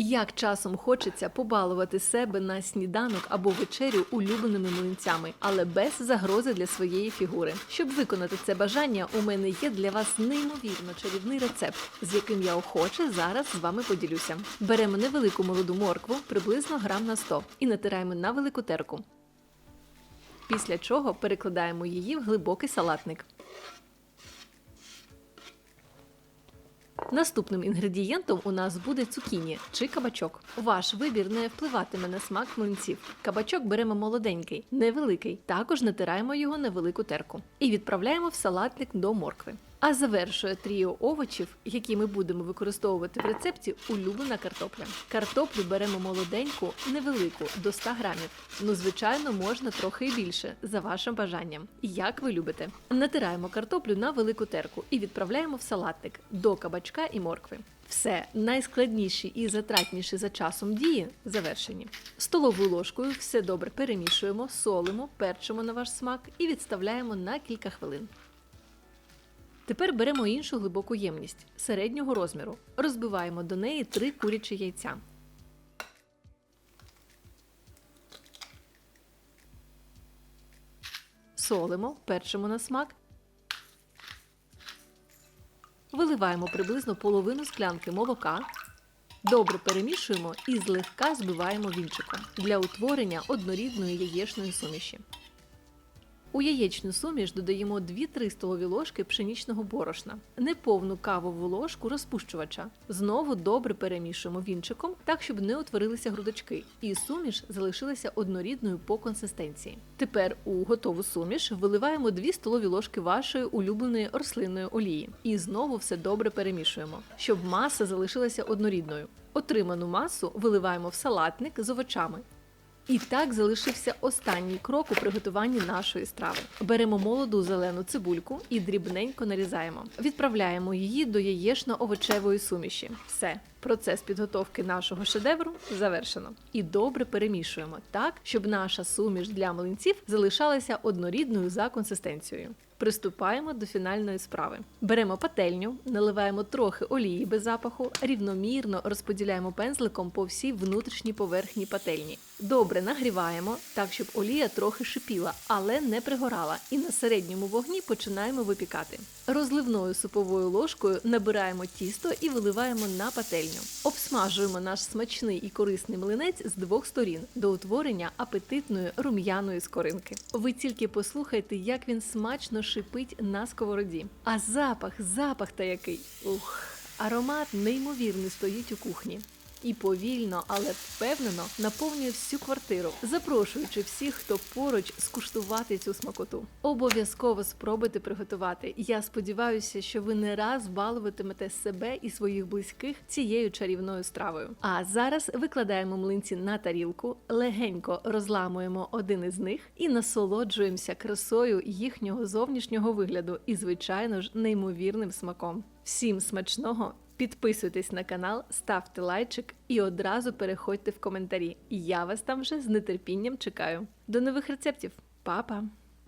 Як часом хочеться побалувати себе на сніданок або вечерю улюбленими млинцями, але без загрози для своєї фігури. Щоб виконати це бажання, у мене є для вас неймовірно чарівний рецепт, з яким я охоче зараз з вами поділюся. Беремо невелику молоду моркву, приблизно грам на 100, і натираємо на велику терку. Після чого перекладаємо її в глибокий салатник. Наступним інгредієнтом у нас буде цукіні чи кабачок. Ваш вибір не впливатиме на смак млинців. Кабачок беремо молоденький, невеликий. Також натираємо його на велику терку і відправляємо в салатник до моркви. А завершує тріо овочів, які ми будемо використовувати в рецепті, улюблена картопля. Картоплю беремо молоденьку, невелику, до 100 грамів. Ну, звичайно, можна трохи і більше, за вашим бажанням. Як ви любите. Натираємо картоплю на велику терку і відправляємо в салатник до кабачка і моркви. Все найскладніші і затратніші за часом дії завершені. Столовою ложкою все добре перемішуємо, солимо, перчимо на ваш смак і відставляємо на кілька хвилин. Тепер беремо іншу глибоку ємність середнього розміру. Розбиваємо до неї три курячі яйця. Солимо, перчимо на смак. Виливаємо приблизно половину склянки молока. Добре перемішуємо і злегка збиваємо вінчиком для утворення однорідної яєчної суміші. У яєчну суміш додаємо 2-3 столові ложки пшенічного борошна, неповну кавову ложку розпущувача. Знову добре перемішуємо вінчиком, так щоб не утворилися грудочки, і суміш залишилася однорідною по консистенції. Тепер у готову суміш виливаємо 2 столові ложки вашої улюбленої рослинної олії і знову все добре перемішуємо, щоб маса залишилася однорідною. Отриману масу виливаємо в салатник з овочами. І так залишився останній крок у приготуванні нашої страви. Беремо молоду зелену цибульку і дрібненько нарізаємо. Відправляємо її до яєчно-овочевої суміші. Все, процес підготовки нашого шедевру завершено. І добре перемішуємо так, щоб наша суміш для млинців залишалася однорідною за консистенцією. Приступаємо до фінальної справи. Беремо пательню, наливаємо трохи олії без запаху, рівномірно розподіляємо пензликом по всій внутрішній поверхні пательні. Добре нагріваємо, так щоб олія трохи шипіла, але не пригорала. І на середньому вогні починаємо випікати. Розливною суповою ложкою набираємо тісто і виливаємо на пательню. Обсмажуємо наш смачний і корисний млинець з двох сторін до утворення апетитної рум'яної скоринки. Ви тільки послухайте, як він смачно шипить на сковороді. А запах, запах та який. Ух, аромат неймовірний стоїть у кухні. І повільно, але впевнено наповнює всю квартиру, запрошуючи всіх, хто поруч скуштувати цю смакоту. Обов'язково спробуйте приготувати. Я сподіваюся, що ви не раз балуватимете себе і своїх близьких цією чарівною стравою. А зараз викладаємо млинці на тарілку, легенько розламуємо один із них і насолоджуємося красою їхнього зовнішнього вигляду і, звичайно ж, неймовірним смаком. Всім смачного! Підписуйтесь на канал, ставте лайчик і одразу переходьте в коментарі. Я вас там вже з нетерпінням чекаю. До нових рецептів, Па-па!